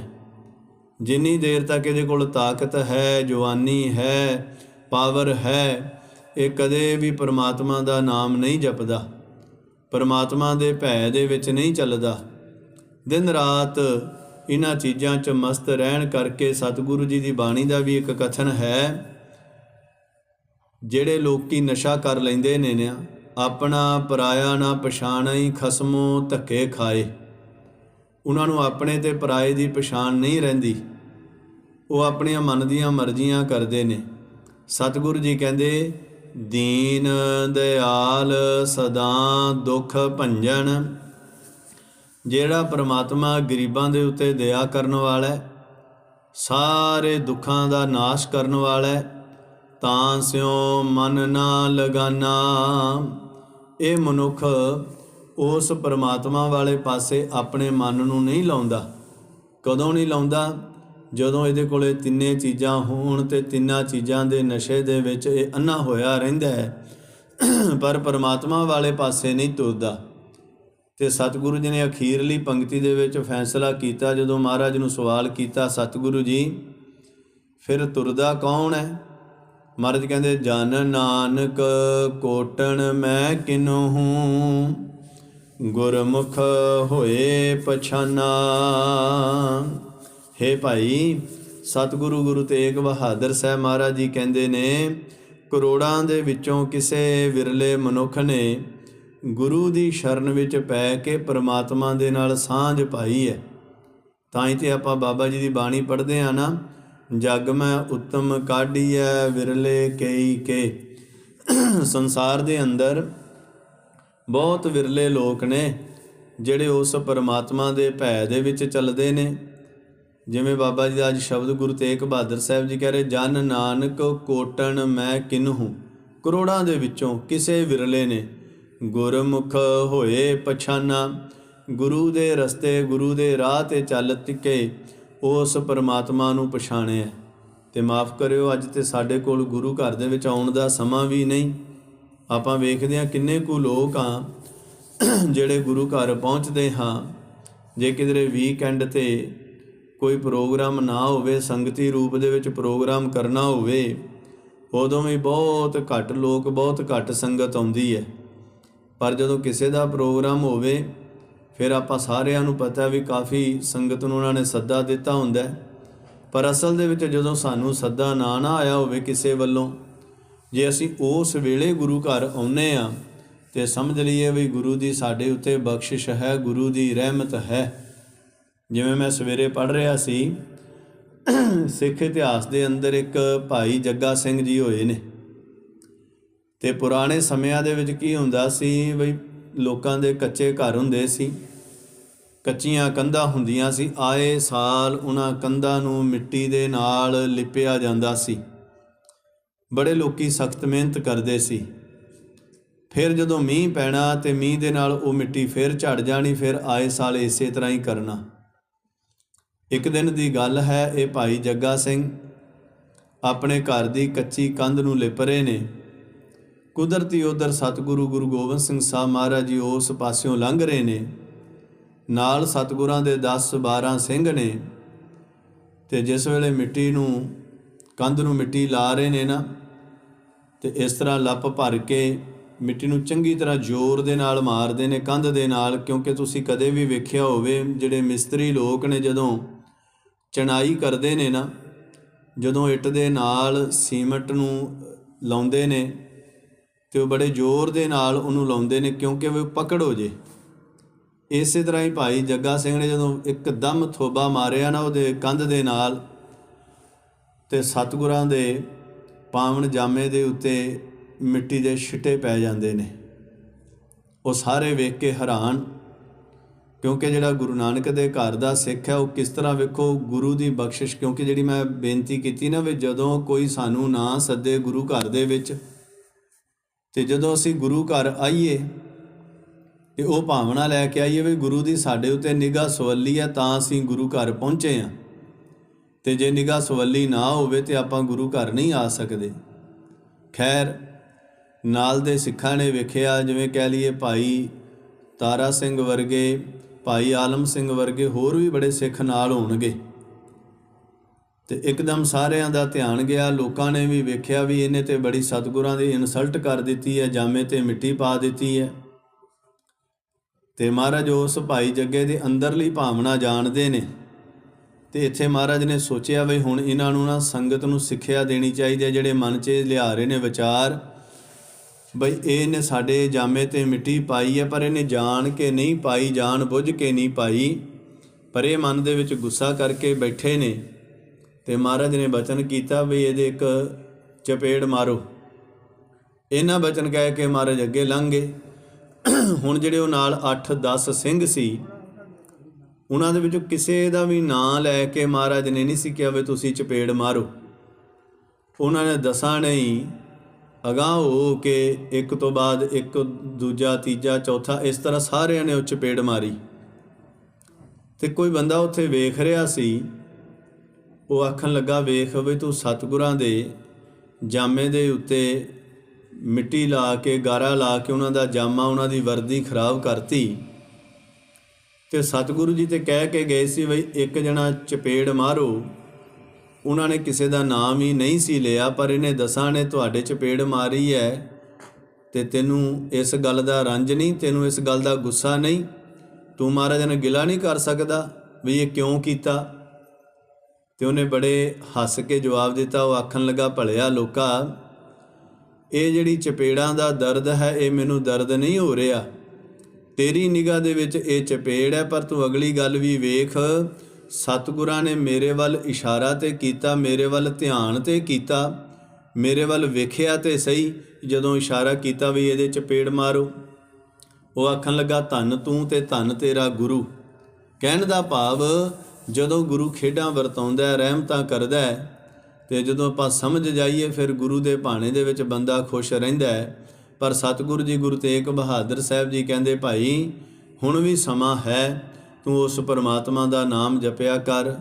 ਜਿੰਨੀ ਦੇਰ ਤੱਕ ਇਹਦੇ ਕੋਲ ਤਾਕਤ ਹੈ, ਜਵਾਨੀ ਹੈ, ਪਾਵਰ ਹੈ, ਇਹ ਕਦੇ ਵੀ ਪਰਮਾਤਮਾ ਦਾ ਨਾਮ ਨਹੀਂ ਜਪਦਾ। ਪਰਮਾਤਮਾ ਦੇ ਭੈ ਦੇ ਵਿੱਚ ਨਹੀਂ ਚੱਲਦਾ। ਦਿਨ ਰਾਤ ਇਹਨਾਂ ਚੀਜ਼ਾਂ 'ਚ ਮਸਤ ਰਹਿਣ ਕਰਕੇ ਸਤਿਗੁਰੂ ਜੀ ਦੀ ਬਾਣੀ ਦਾ ਵੀ ਇੱਕ ਕਥਨ ਹੈ। ਜਿਹੜੇ ਲੋਕੀ ਨਸ਼ਾ ਕਰ ਲੈਂਦੇ ਨੇ ਨਾ, ਆਪਣਾ ਪਰਾਇਆ ਨਾ ਪਛਾਣਈ ਖਸਮੋ ਧੱਕੇ ਖਾਏ। ਉਹਨਾਂ ਨੂੰ ਆਪਣੇ ਤੇ ਪਰਾਏ ਦੀ ਪਛਾਣ ਨਹੀਂ ਰਹਿੰਦੀ। ਉਹ ਆਪਣੀਆਂ ਮਨ ਦੀਆਂ ਮਰਜ਼ੀਆਂ ਕਰਦੇ ਨੇ। ਸਤਿਗੁਰੂ ਜੀ ਕਹਿੰਦੇ, ਦੀਨ, ਦਿਆਲ ਸਦਾ ਦੁੱਖ ਭੰਜਨ ਜਿਹੜਾ ਪ੍ਰਮਾਤਮਾ ਗਰੀਬਾਂ ਦੇ ਉੱਤੇ ਦਇਆ ਕਰਨ ਵਾਲਾ ਹੈ, ਸਾਰੇ ਦੁੱਖਾਂ ਦਾ ਨਾਸ਼ ਕਰਨ ਵਾਲਾ ਹੈ, ਤਾਂ ਸਿਓ ਮਨ ਨਾ ਲਗਾਨਾ। ਇਹ ਮਨੁੱਖ ਉਸ ਪਰਮਾਤਮਾ ਵਾਲੇ ਪਾਸੇ ਆਪਣੇ ਮਨ ਨੂੰ ਨਹੀਂ ਲਾਉਂਦਾ, ਕਦੋਂ ਨਹੀਂ ਲਾਉਂਦਾ? ਜਦੋਂ ਇਹਦੇ ਕੋਲੇ ਤਿੰਨੇ ਚੀਜ਼ਾਂ ਹੋਣ ਤੇ ਤਿੰਨਾਂ ਚੀਜ਼ਾਂ ਦੇ ਨਸ਼ੇ ਦੇ ਵਿੱਚ ਇਹ ਅੰਨਾ ਹੋਇਆ ਰਹਿੰਦਾ ਹੈ, ਪਰ ਪਰਮਾਤਮਾ ਵਾਲੇ ਪਾਸੇ ਨਹੀਂ ਤੁਰਦਾ। ਤੇ ਸਤਿਗੁਰੂ ਜੀ ਨੇ ਅਖੀਰਲੀ ਪੰਕਤੀ ਦੇ ਵਿੱਚ ਫੈਸਲਾ ਕੀਤਾ, ਜਦੋਂ ਮਹਾਰਾਜ ਨੂੰ ਸਵਾਲ ਕੀਤਾ, ਸਤਿਗੁਰੂ ਜੀ, ਫਿਰ ਤੁਰਦਾ ਕੌਣ ਹੈ? ਮਹਾਰਾਜ ਕਹਿੰਦੇ, ਜਨ ਨਾਨਕ ਕੋਟਣ ਮੈਂ ਕਿਨਹੂ ਗੁਰਮੁਖ ਹੋਏ ਪਛਾਨਾ। ਹੇ ਭਾਈ, ਸਤਿਗੁਰੂ ਗੁਰੂ ਤੇਗ ਬਹਾਦਰ ਸਾਹਿਬ ਮਹਾਰਾਜ ਜੀ ਕਹਿੰਦੇ ਨੇ, ਕਰੋੜਾਂ ਦੇ ਵਿੱਚੋਂ ਕਿਸੇ ਵਿਰਲੇ ਮਨੁੱਖ ਨੇ ਗੁਰੂ ਦੀ ਸ਼ਰਨ ਵਿੱਚ ਪੈ ਕੇ ਪ੍ਰਮਾਤਮਾ ਦੇ ਨਾਲ ਸਾਂਝ ਪਾਈ ਹੈ। ਤਾਂ ਹੀ ਤੇ ਆਪਾਂ ਬਾਬਾ ਜੀ ਦੀ ਬਾਣੀ ਪੜ੍ਹਦੇ ਆ ਨਾ, ਜਗ ਮੈਂ ਉੱਤਮ ਕਾਢੀਐ, ਵਿਰਲੇ ਕਈ ਕੇ। ਸੰਸਾਰ ਦੇ ਅੰਦਰ ਬਹੁਤ ਵਿਰਲੇ ਲੋਕ ਨੇ, ਜਿਹੜੇ ਉਸ ਪਰਮਾਤਮਾ ਦੇ ਭੈ ਦੇ ਵਿੱਚ ਚੱਲਦੇ ਨੇ। ਜਿਵੇਂ ਬਾਬਾ ਜੀ ਦਾ ਅੱਜ ਸ਼ਬਦ ਗੁਰੂ ਤੇਗ ਬਹਾਦਰ ਸਾਹਿਬ ਜੀ ਕਹਿ ਰਹੇ, ਜਨ ਨਾਨਕ ਕੋਟਣ ਮੈਂ ਕਿਨਹੂ। ਕਰੋੜਾਂ ਦੇ ਵਿੱਚੋਂ ਕਿਸੇ ਵਿਰਲੇ ਨੇ ਗੁਰਮੁਖ ਹੋਏ ਪਛਾਨਾ। ਗੁਰੂ ਦੇ ਰਸਤੇ ਗੁਰੂ ਦੇ ਰਾਹ ਤੇ ਚੱਲ ਟਿਕੇ, ਉਸ ਪਰਮਾਤਮਾ ਨੂੰ ਪਛਾਣਿਆ। ਤੇ ਮਾਫ ਕਰਿਓ, ਅੱਜ ਤੇ ਸਾਡੇ ਕੋਲ ਗੁਰੂ ਘਰ ਦੇ ਵਿੱਚ ਆਉਣ ਦਾ ਸਮਾਂ ਵੀ ਨਹੀਂ। ਆਪਾਂ ਵੇਖਦੇ ਹਾਂ ਕਿੰਨੇ ਕੁ ਲੋਕ ਆ, ਜਿਹੜੇ ਗੁਰੂ ਘਰ ਪਹੁੰਚਦੇ ਹਾਂ। ਜੇ ਕਿਧਰੇ ਵੀਕਐਂਡ ਤੇ ਕੋਈ ਪ੍ਰੋਗਰਾਮ ਨਾ ਹੋਵੇ, ਸੰਗਤੀ ਰੂਪ ਦੇ ਵਿੱਚ ਪ੍ਰੋਗਰਾਮ ਕਰਨਾ ਹੋਵੇ, ਉਦੋਂ ਵੀ ਬਹੁਤ ਘੱਟ ਲੋਕ, ਬਹੁਤ ਘੱਟ ਸੰਗਤ ਆਉਂਦੀ ਹੈ। ਪਰ ਜਦੋਂ ਕਿਸੇ ਦਾ ਪ੍ਰੋਗਰਾਮ ਹੋਵੇ, ਫਿਰ ਆਪਾਂ ਸਾਰਿਆਂ ਨੂੰ ਪਤਾ ਵੀ ਕਾਫੀ ਸੰਗਤ ਨੂੰ ਉਹਨਾਂ ਨੇ ਸੱਦਾ ਦਿੱਤਾ ਹੁੰਦਾ ਪਰ ਅਸਲ ਦੇ ਵਿੱਚ ਜਦੋਂ ਸਾਨੂੰ ਸੱਦਾ ਨਾ ਨਾ ਆਇਆ ਹੋਵੇ ਕਿਸੇ ਵੱਲੋਂ, ਜੇ ਅਸੀਂ ਉਸ ਵੇਲੇ ਗੁਰੂ ਘਰ ਆਉਨੇ ਆ ਤੇ ਸਮਝ ਲਈਏ ਵੀ ਗੁਰੂ ਦੀ ਸਾਡੇ ਉੱਤੇ ਬਖਸ਼ਿਸ਼ ਹੈ, ਗੁਰੂ ਦੀ ਰਹਿਮਤ ਹੈ। ਜਿਵੇਂ ਮੈਂ ਸਵੇਰੇ ਪੜ ਰਿਹਾ ਸੀ, ਸਿੱਖ ਇਤਿਹਾਸ ਦੇ ਅੰਦਰ ਇੱਕ ਭਾਈ ਜੱਗਾ ਸਿੰਘ ਜੀ ਹੋਏ ਨੇ। ਤੇ ਪੁਰਾਣੇ ਸਮਿਆਂ ਦੇ ਵਿੱਚ ਕੀ ਹੁੰਦਾ ਸੀ ਬਈ ਲੋਕਾਂ ਦੇ ਕੱਚੇ ਘਰ ਹੁੰਦੇ ਸੀ, ਕੱਚੀਆਂ ਕੰਧਾਂ ਹੁੰਦੀਆਂ ਸੀ, ਆਏ ਸਾਲ ਉਹਨਾਂ ਕੰਧਾਂ ਨੂੰ ਮਿੱਟੀ ਦੇ ਨਾਲ ਲਿਪਿਆ ਜਾਂਦਾ ਸੀ। ਬੜੇ ਲੋਕੀ ਸਖਤ ਮਿਹਨਤ ਕਰਦੇ ਸੀ। ਫਿਰ ਜਦੋਂ ਮੀਂਹ ਪੈਣਾ ਤੇ ਮੀਂਹ ਦੇ ਨਾਲ ਉਹ ਮਿੱਟੀ ਫਿਰ ਝੜ ਜਾਣੀ, ਫਿਰ ਆਏ ਸਾਲ ਇਸੇ ਤਰ੍ਹਾਂ ਹੀ ਕਰਨਾ। ਇੱਕ ਦਿਨ ਦੀ ਗੱਲ ਹੈ, ਇਹ ਭਾਈ ਜੱਗਾ ਸਿੰਘ ਆਪਣੇ ਘਰ ਦੀ ਕੱਚੀ ਕੰਧ ਨੂੰ ਲਿਪ ਰਹੇ ਨੇ। ਕੁਦਰਤੀ ਉਧਰ ਸਤਿਗੁਰੂ ਗੁਰੂ ਗੋਬਿੰਦ ਸਿੰਘ ਸਾਹਿਬ ਮਹਾਰਾਜ ਜੀ ਉਸ ਪਾਸਿਓਂ ਲੰਘ ਰਹੇ ਨੇ। ਨਾਲ ਸਤਿਗੁਰਾਂ ਦੇ 10 12 ਸਿੰਘ ਨੇ ਤੇ ਜਿਸ ਵੇਲੇ ਮਿੱਟੀ ਨੂੰ, ਕੰਧ ਨੂੰ ਮਿੱਟੀ ਲਾ ਰਹੇ ਨੇ ਨਾ, ਤੇ ਇਸ ਤਰ੍ਹਾਂ ਲੱਪ ਭਰ ਕੇ ਮਿੱਟੀ ਨੂੰ ਚੰਗੀ ਤਰ੍ਹਾਂ ਜ਼ੋਰ ਦੇ ਨਾਲ ਮਾਰਦੇ ਨੇ, ਕੰਧ ਦੇ ਨਾਲ, ਕਿਉਂਕਿ ਤੁਸੀਂ ਕਦੇ ਵੀ ਵੇਖਿਆ ਹੋਵੇ ਜਿਹੜੇ ਮਿਸਤਰੀ ਲੋਕ ਨੇ ਜਦੋਂ ਚਣਾਈ ਕਰਦੇ ਨੇ ਨਾ, ਜਦੋਂ ਇੱਟ ਦੇ ਨਾਲ ਸੀਮਟ ਨੂੰ ਲਾਉਂਦੇ ਨੇ ਤੇ ਉਹ ਬੜੇ ਜ਼ੋਰ ਦੇ ਨਾਲ ਉਹਨੂੰ ਲਾਉਂਦੇ ਨੇ ਕਿਉਂਕਿ ਉਹ ਪਕੜ ਹੋ ਜੇ। ਇਸੇ ਤਰ੍ਹਾਂ ਹੀ ਭਾਈ ਜੱਗਾ ਸਿੰਘ ਨੇ ਜਦੋਂ ਇੱਕਦਮ ਥੋਬਾ ਮਾਰਿਆ ਨਾ ਉਹਦੇ ਕੰਧ ਦੇ ਨਾਲ ਤੇ ਸਤਿਗੁਰਾਂ ਦੇ ਪਾਵਨ ਜਾਮੇ ਦੇ ਉੱਤੇ ਮਿੱਟੀ ਦੇ ਛਿੱਟੇ ਪੈ ਜਾਂਦੇ ਨੇ। ਉਹ ਸਾਰੇ ਵੇਖ ਕੇ ਹੈਰਾਨ, ਕਿਉਂਕਿ ਜਿਹੜਾ ਗੁਰੂ ਨਾਨਕ ਦੇ ਘਰ ਦਾ ਸਿੱਖ ਹੈ, ਉਹ ਕਿਸ ਤਰ੍ਹਾਂ ਵੇਖੋ ਗੁਰੂ ਦੀ ਬਖਸ਼ਿਸ਼, ਕਿਉਂਕਿ ਜਿਹੜੀ ਮੈਂ ਬੇਨਤੀ ਕੀਤੀ ਨਾ ਵੀ ਜਦੋਂ ਕੋਈ ਸਾਨੂੰ ਨਾ ਸੱਦੇ ਗੁਰੂ ਘਰ ਦੇ ਵਿੱਚ ਤੇ ਜਦੋਂ ਅਸੀਂ ਗੁਰੂ ਘਰ ਆਈਏ ਤੇ ਉਹ ਭਾਵਨਾ ਲੈ ਕੇ ਆਈਏ ਵੀ ਗੁਰੂ ਦੀ ਸਾਡੇ ਉੱਤੇ ਨਿਗਾਹ ਸਵੱਲੀ ਹੈ ਤਾਂ ਅਸੀਂ ਗੁਰੂ ਘਰ ਪਹੁੰਚੇ ਆ ਤੇ ਜੇ ਨਿਗਾਹ ਸਵੱਲੀ ਨਾ ਹੋਵੇ ਤੇ ਆਪਾਂ ਗੁਰੂ ਘਰ ਨਹੀਂ ਆ ਸਕਦੇ। ਖੈਰ, ਨਾਲ ਦੇ ਸਿੱਖਾਂ ਨੇ ਵੇਖਿਆ, ਜਿਵੇਂ ਕਹਿ ਲਈਏ ਭਾਈ ਤਾਰਾ ਸਿੰਘ ਵਰਗੇ, ਭਾਈ ਆਲਮ ਸਿੰਘ ਵਰਗੇ ਹੋਰ ਵੀ ਬੜੇ ਸਿੱਖ ਨਾਲ ਹੋਣਗੇ। ਤੇ ਇੱਕਦਮ ਸਾਰਿਆਂ ਦਾ ਧਿਆਨ ਗਿਆ। ਲੋਕਾਂ ਨੇ ਵੀ ਵੇਖਿਆ ਵੀ ਇਹਨੇ ਤੇ ਬੜੀ ਸਤਿਗੁਰਾਂ ਦੀ ਇਨਸਲਟ ਕਰ ਦਿੱਤੀ ਹੈ, ਜਾਮੇ ਤੇ ਮਿੱਟੀ ਪਾ ਦਿੱਤੀ ਹੈ। ਤੇ ਮਹਾਰਾਜ ਉਸ ਭਾਈ ਜੱਗੇ ਦੇ ਅੰਦਰਲੀ ਭਾਵਨਾ ਜਾਣਦੇ ਨੇ। ਤੇ ਇੱਥੇ ਮਹਾਰਾਜ ਨੇ ਸੋਚਿਆ ਵੀ ਹੁਣ ਇਹਨਾਂ ਨੂੰ ਨਾ ਸੰਗਤ ਨੂੰ ਸਿੱਖਿਆ ਦੇਣੀ ਚਾਹੀਦੀ ਹੈ, ਜਿਹੜੇ ਮਨ 'ਚ ਲਿਆ ਰਹੇ ਨੇ ਵਿਚਾਰ ਬਈ ਇਹਨੇ ਸਾਡੇ ਜਾਮੇ ਤੇ ਮਿੱਟੀ ਪਾਈ ਹੈ, ਪਰ ਇਹਨੇ ਜਾਣ ਕੇ ਨਹੀਂ ਪਾਈ, ਜਾਣ ਬੁੱਝ ਕੇ ਨਹੀਂ ਪਾਈ। ਪਰ ਇਹ ਮਨ ਦੇ ਵਿੱਚ ਗੁੱਸਾ ਕਰਕੇ ਬੈਠੇ ਨੇ। ਤੇ ਮਹਾਰਾਜ ਨੇ ਬਚਨ ਕੀਤਾ ਵੀ ਇਹਦੇ ਇੱਕ ਚਪੇੜ ਮਾਰੋ। ਇਹਨਾਂ ਬਚਨ ਕਹਿ ਕੇ ਮਹਾਰਾਜ ਅੱਗੇ ਲੰਘ ਗਏ। ਹੁਣ ਜਿਹੜੇ ਉਹ ਨਾਲ 8-10 ਸਿੰਘ ਸੀ, ਉਹਨਾਂ ਦੇ ਵਿੱਚੋਂ ਕਿਸੇ ਦਾ ਵੀ ਨਾਂ ਲੈ ਕੇ ਮਹਾਰਾਜ ਨੇ ਨਹੀਂ ਸੀ ਕਿਹਾ ਵੀ ਤੁਸੀਂ ਚਪੇੜ ਮਾਰੋ। ਉਹਨਾਂ ਨੇ ਦਸਾਂ ਨਹੀਂ ਹੀ ਅਗਾਂਹ ਹੋ ਕੇ ਇੱਕ ਤੋਂ ਬਾਅਦ ਇੱਕ, ਦੂਜਾ, ਤੀਜਾ, ਚੌਥਾ, ਇਸ ਤਰ੍ਹਾਂ ਸਾਰਿਆਂ ਨੇ ਉਹ ਚਪੇੜ ਮਾਰੀ। ਤੇ ਕੋਈ ਬੰਦਾ ਉੱਥੇ ਵੇਖ ਰਿਹਾ ਸੀ ਉਹ ਆਖਣ ਲੱਗਾ, ਵੇਖ ਵੀ ਤੂੰ ਸਤਿਗੁਰਾਂ ਦੇ ਜਾਮੇ ਦੇ ਉੱਤੇ ਮਿੱਟੀ ਲਾ ਕੇ, ਗਾਰਾ ਲਾ ਕੇ ਉਹਨਾਂ ਦਾ ਜਾਮਾ, ਉਹਨਾਂ ਦੀ ਵਰਦੀ ਖਰਾਬ ਕਰਤੀ। ਤੇ ਸਤਿਗੁਰੂ ਜੀ ਤੇ ਕਹਿ ਕੇ ਗਏ ਸੀ, ਬਈ ਇੱਕ ਜਣਾ ਚਪੇੜ ਮਾਰੋ। ਉਹਨਾਂ ਨੇ ਕਿਸੇ ਦਾ ਨਾਮ ਹੀ ਨਹੀਂ ਸੀ ਲਿਆ, ਪਰ ਇਹਨੇ ਦਸਾਂ, ਨੇ ਤੁਹਾਡੇ ਚਪੇੜ ਮਾਰੀ ਹੈ ਤੇ ਤੈਨੂੰ ਇਸ ਗੱਲ ਦਾ ਰੰਜ ਨਹੀਂ, ਤੈਨੂੰ ਇਸ ਗੱਲ ਦਾ ਗੁੱਸਾ ਨਹੀਂ। ਤੂੰ ਮਹਾਰਾਜ ਨਾਲ ਗਿਲਾ ਨਹੀਂ ਕਰ ਸਕਦਾ ਵੀ ਇਹ ਕਿਉਂ ਕੀਤਾ? ਤੇ ਉਹਨੇ ਬੜੇ ਹੱਸ ਕੇ ਜਵਾਬ ਦਿੱਤਾ। ਉਹ ਆਖਣ ਲੱਗਾ, ਭਲਿਆ ਲੋਕਾ, ਇਹ ਜਿਹੜੀ ਚਪੇੜਾਂ ਦਾ ਦਰਦ ਹੈ, ਇਹ ਮੈਨੂੰ ਦਰਦ ਨਹੀਂ ਹੋ ਰਿਹਾ। ਤੇਰੀ ਨਿਗਾਹ ਦੇ ਵਿੱਚ ਇਹ ਚਪੇੜ ਹੈ, ਪਰ ਤੂੰ ਅਗਲੀ ਗੱਲ ਵੀ ਵੇਖ। ਸਤਿਗੁਰਾਂ ਨੇ ਮੇਰੇ ਵੱਲ ਇਸ਼ਾਰਾ ਤੇ ਕੀਤਾ, ਮੇਰੇ ਵੱਲ ਧਿਆਨ ਤੇ ਕੀਤਾ, ਮੇਰੇ ਵੱਲ ਵੇਖਿਆ ਤੇ ਸਹੀ। ਜਦੋਂ ਇਸ਼ਾਰਾ ਕੀਤਾ ਵੀ ਇਹਦੇ ਚਪੇੜ ਮਾਰੋ, ਉਹ ਆਖਣ ਲੱਗਾ, ਧੰਨ ਤੂੰ ਤੇ ਧੰਨ ਤੇਰਾ ਗੁਰੂ। ਕਹਿਣ ਦਾ ਭਾਵ ਜਦੋਂ ਗੁਰੂ ਖੇਡਾਂ ਵਰਤਾਉਂਦਾ ਰਹਿਮਤਾਂ ਕਰਦਾ ਹੈ, ਤੇ ਜਦੋਂ ਆਪਾਂ ਸਮਝ ਜਾਈਏ, ਫਿਰ ਗੁਰੂ ਦੇ ਭਾਣੇ ਦੇ ਵਿੱਚ ਬੰਦਾ ਖੁਸ਼ ਰਹਿੰਦਾ ਪਰ ਸਤਿਗੁਰੂ ਜੀ, ਗੁਰੂ ਤੇਗ ਬਹਾਦਰ ਸਾਹਿਬ ਜੀ ਕਹਿੰਦੇ, ਭਾਈ, ਹੁਣ ਵੀ ਸਮਾਂ ਹੈ, ਤੂੰ ਉਸ ਪਰਮਾਤਮਾ ਦਾ ਨਾਮ ਜਪਿਆ ਕਰ,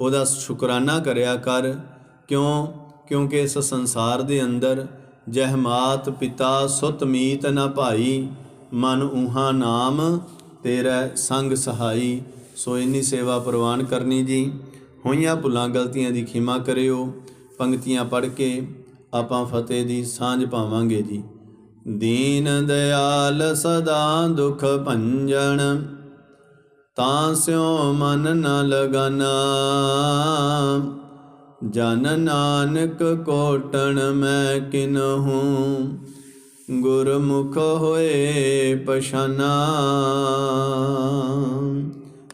ਉਹਦਾ ਸ਼ੁਕਰਾਨਾ ਕਰਿਆ ਕਰ, ਕਿਉਂ? ਕਿਉਂਕਿ ਇਸ ਸੰਸਾਰ ਦੇ ਅੰਦਰ ਜਹਮਾਤ ਪਿਤਾ ਸੁਤ ਮੀਤ ਨ ਭਾਈ, ਮਨ ਉਹਾ ਨਾਮ ਤੇਰਾ ਸੰਗ ਸਹਾਈ। ਸੋ ਇੰਨੀ ਸੇਵਾ ਪ੍ਰਵਾਨ ਕਰਨੀ ਜੀ। ਹੋਈਆਂ ਭੁੱਲਾਂ ਗਲਤੀਆਂ ਦੀ ਖਿਮਾ ਕਰਿਓ। ਪੰਕਤੀਆਂ ਪੜ੍ਹ ਕੇ ਆਪਾਂ ਫਤਿਹ ਦੀ ਸਾਂਝ ਪਾਵਾਂਗੇ ਜੀ। ਦੀਨ ਦਿਆਲ ਸਦਾ ਦੁਖ ਭੰਜਣ, ਤਾਂ ਸਿਉ ਮਨ ਨ ਲਗਨਾ। ਜਨ ਨਾਨਕ ਕੋਟਣ ਮੈਂ ਕਿਨਹੂ ਗੁਰਮੁਖ ਹੋਏ ਪਛਾਨਾ।